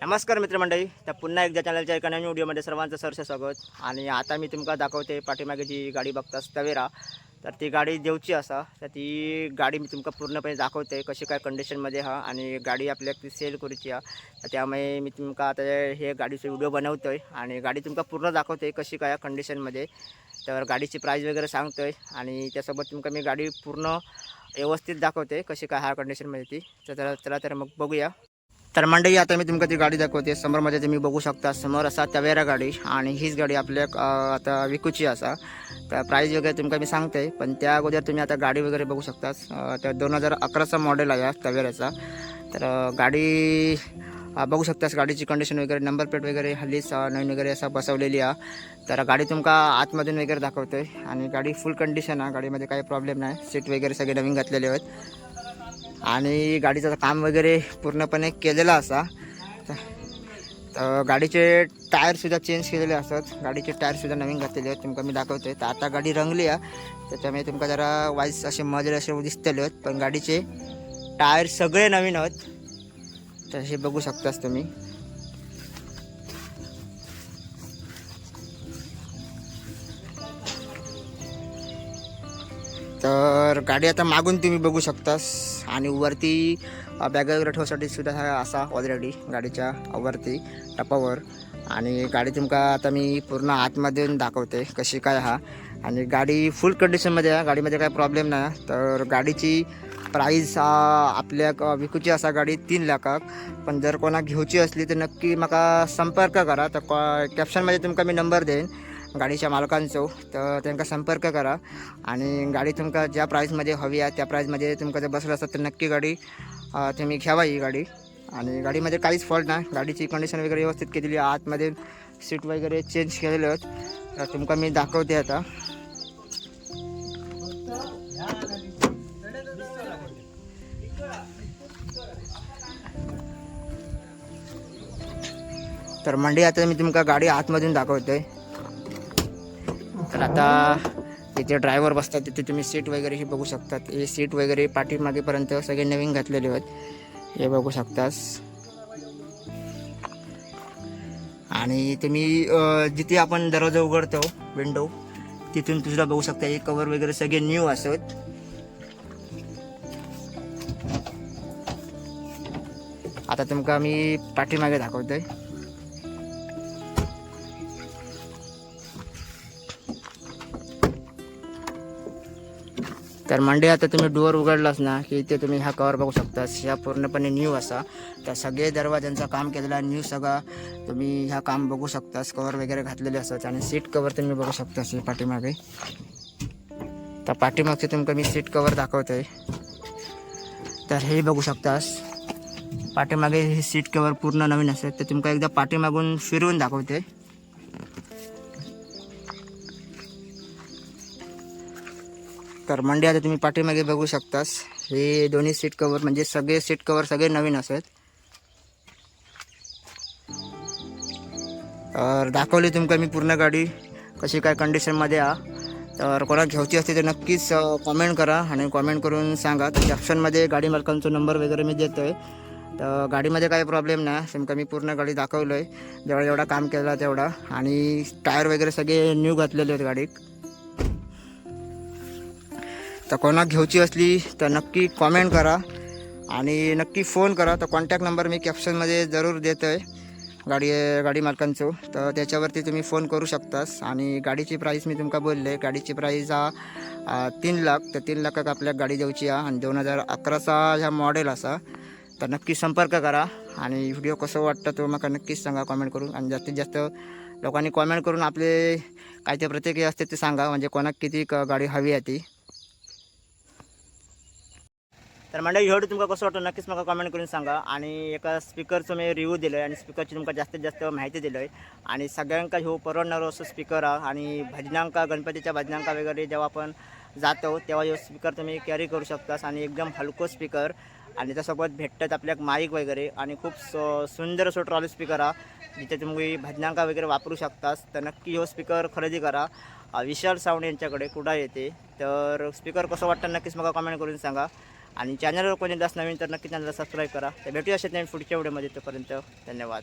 नमस्कार मित्रमंडळी तर पुन्हा एकदा चॅनलच्या एका नवीन व्हिडिओमध्ये सर्वांचं सरसे स्वागत. आणि आता मी तुमका दाखवते पाठीमागे जी गाडी बघतास तवेरा. तर ती गाडी देवची असा तर ती गाडी मी तुमका पूर्णपणे दाखवते कशी काय कंडिशनमध्ये हा आणि गाडी आपल्याक ती सेल करूची हा. तर त्यामुळे मी तुमका आता हे गाडीचे व्हिडिओ बनवतोय आणि गाडी तुमका पूर्ण दाखवते कशी काय कंडिशनमध्ये तर गाडीची प्राईस वगैरे सांगतोय आणि त्यासोबत तुमका मी गाडी पूर्ण व्यवस्थित दाखवते कशी काय हा कंडिशनमध्ये ती. तर चला तर मग बघूया. तर मंडळी आता मी तुमका ती गाडी दाखवते. समोरमध्ये तुम्ही बघू शकता समोर असा तवेरा गाडी आणि हीच गाडी आपल्या आता विकूची असा. तर प्राईस वगैरे तुमका मी सांगते पण त्या अगोदर तुम्ही आता गाडी वगैरे बघू शकता. तर दोन हजार अकराचा मॉडेल आहे तवेराचा तर गाडी बघू शकतास गाडीची कंडिशन वगैरे नंबर प्लेट वगैरे हल्लीच नवीन वगैरे असा बसवलेली आहे. तर गाडी तुमका आतमधून वगैरे दाखवतोय. आणि गाडी फुल कंडिशन आहे गाडीमध्ये काही प्रॉब्लेम नाही. सीट वगैरे सगळे नवीन घातलेले आहेत. आणि गाडीचं काम वगैरे पूर्णपणे केलेलं असा. तर गाडीचे टायरसुद्धा चेंज केलेले असतात गाडीचे टायरसुद्धा नवीन घातलेले आहेत. तुमका मी दाखवतोय. तर आता गाडी रंगली आहे. त्याच्यामुळे तुमका जरा वाईस असे मजले असे दिसतले आहेत. पण गाडीचे टायर सगळे नवीन आहेत. तर हे बघू शकतास तुम्ही. तर गाडी आता मागून तुम्ही बघू शकतास. आणि वरती बॅग वगैरे ठेवण्यासाठी सुद्धा हा असा ऑलरेडी गाडीच्या वरती टपावर. आणि गाडी तुमका आता मी पूर्ण आतमध्ये येऊन दाखवते कशी काय हा. आणि गाडी फुल कंडिशनमध्ये आहे. गाडीमध्ये काय प्रॉब्लेम नाही. तर गाडीची प्राईस आपल्या विकूची असा गाडी तीन लाखाक पण जर कोणा घेऊची असली तर नक्की म्हाका संपर्क करा. तर कॉ कॅप्शनमध्ये तुमका मी नंबर देईन. गाडीच्या मालकांचो तर त्यांना संपर्क करा. आणि गाडी तुमका ज्या प्राईजमध्ये हवी आहे त्या प्राईजमध्ये तुमका जर बसलं असतं तर नक्की गाडी तुम्ही घ्यावा ही गाडी. आणि गाडीमध्ये काहीच फॉल्ट नाही. गाडीची कंडिशन वगैरे व्यवस्थित केलेली आहे. आतमध्ये सीट वगैरे चेंज केलेले आहेत तर तुमका मी दाखवते आता. तर मंडी आता मी तुमका गाडी आतमधून दाखवतोय. तर आता तिथे ड्रायव्हर बसतात तिथे तुम्ही सीट वगैरे हे बघू शकतात. हे सीट वगैरे पाठीमागेपर्यंत सगळे नवीन घातलेले आहेत. हे बघू शकतास. आणि तुम्ही जिथे आपण दरवाजा उघडतो विंडो तिथून तुझ्या बघू शकता हे कवर वगैरे सगळे न्यू असत. आता तुमका मी पाठीमागे दाखवतोय. तर मंडे आता तुम्ही डोअर उघडलास ना की इथे तुम्ही हा कवर बघू शकता ह्या पूर्णपणे न्यू असा. त्या सगळे दरवाजांचं काम केलेला आहे न्यू सगळा. तुम्ही ह्या काम बघू शकतास कवर वगैरे घातलेले असतात. आणि सीट कवर तुम्ही बघू शकतास हे पाठीमागे. तर पाठीमागचे तुमकं मी सीट कवर दाखवतोय. तर हे बघू शकतास. पाठीमागे हे सीट कवर पूर्ण नवीन असेल तर तुमका एकदा पाठीमागून फिरवून दाखवते तर मंडे आता तुम्ही पाठीमागे बघू शकतास. हे दोन्ही सीट कवर म्हणजे सगळे सीट कवर सगळे नवीन असत तर दाखवली तुमका मी पूर्ण गाडी. कशी काय कंडिशनमध्ये आ. तर कोणा घ्यायची असते तर नक्कीच कॉमेंट करा आणि कॉमेंट करून सांगा. तर कॅप्शनमध्ये गाडी मालकांचा नंबर वगैरे मी देतो आहे तर गाडीमध्ये काही प्रॉब्लेम नाही. तुमका मी पूर्ण गाडी दाखवलो आहे जेवढा जेवढा काम केला तेवढा. आणि टायर वगैरे सगळे न्यू घातलेले आहेत गाडीत. तर कोणाक घ्यायची असली तर नक्की कॉमेंट करा. आणि नक्की फोन करा. तर कॉन्टॅक्ट नंबर मी कॅप्शनमध्ये जरूर देतो आहे गाडी गाडी मालकांचो. तर त्याच्यावरती तुम्ही फोन करू शकतास. आणि गाडीची प्राईस मी तुमका बोलले. गाडीची प्राईस हा तीन लाख. तर तीन लाखाक आपल्या गाडी देऊची हा. आणि दोन हजार अकराचा ह्या मॉडेल असा. तर नक्की संपर्क करा. आणि व्हिडिओ कसं वाटतं तो मला नक्कीच सांगा कॉमेंट करून. आणि जास्तीत जास्त लोकांनी कॉमेंट करून आपले काय ते प्रतिक्रिया असते ते सांगा. म्हणजे कोणाक किती क- गाडी हवी आहे ती. तर मंडळी एवढं तुमका कसं वाटतं नक्कीच मला कमेंट करून सांगा. आणि एका स्पीकरचं मी रिव्ह्यू दिलं आहे आणि स्पीकरची तुमका जास्तीत जास्त माहिती दिलं आहे आणि सगळ्यांका ह्यो परवडणारो असं स्पीकर आहे आणि भजनांका गणपतीच्या भजनांका वगैरे जेव्हा आपण जातो तेव्हा ह्यो स्पीकर तुम्ही कॅरी करू शकतास. आणि एकदम हलको स्पीकर आणि त्यासोबत भेटतात आपल्याक माईक वगैरे. आणि खूप सुंदर असो ट्रॉली स्पीकर आहे जिथे तुम्ही भजनांका वगैरे वापरू शकतास. तर नक्की हो स्पीकर खरेदी करा. विशाल साऊंड यांच्याकडे कुठं येते तर स्पीकर कसं वाटतं नक्कीच मला कमेंट करून सांगा. आणि चॅनलवर कोणी जास्त नवीन तर नक्की चॅनलला सबस्क्राईब करा. तर भेटूया असेच नवीन पुढच्या व्हिडिओमध्ये तोपर्यंत धन्यवाद.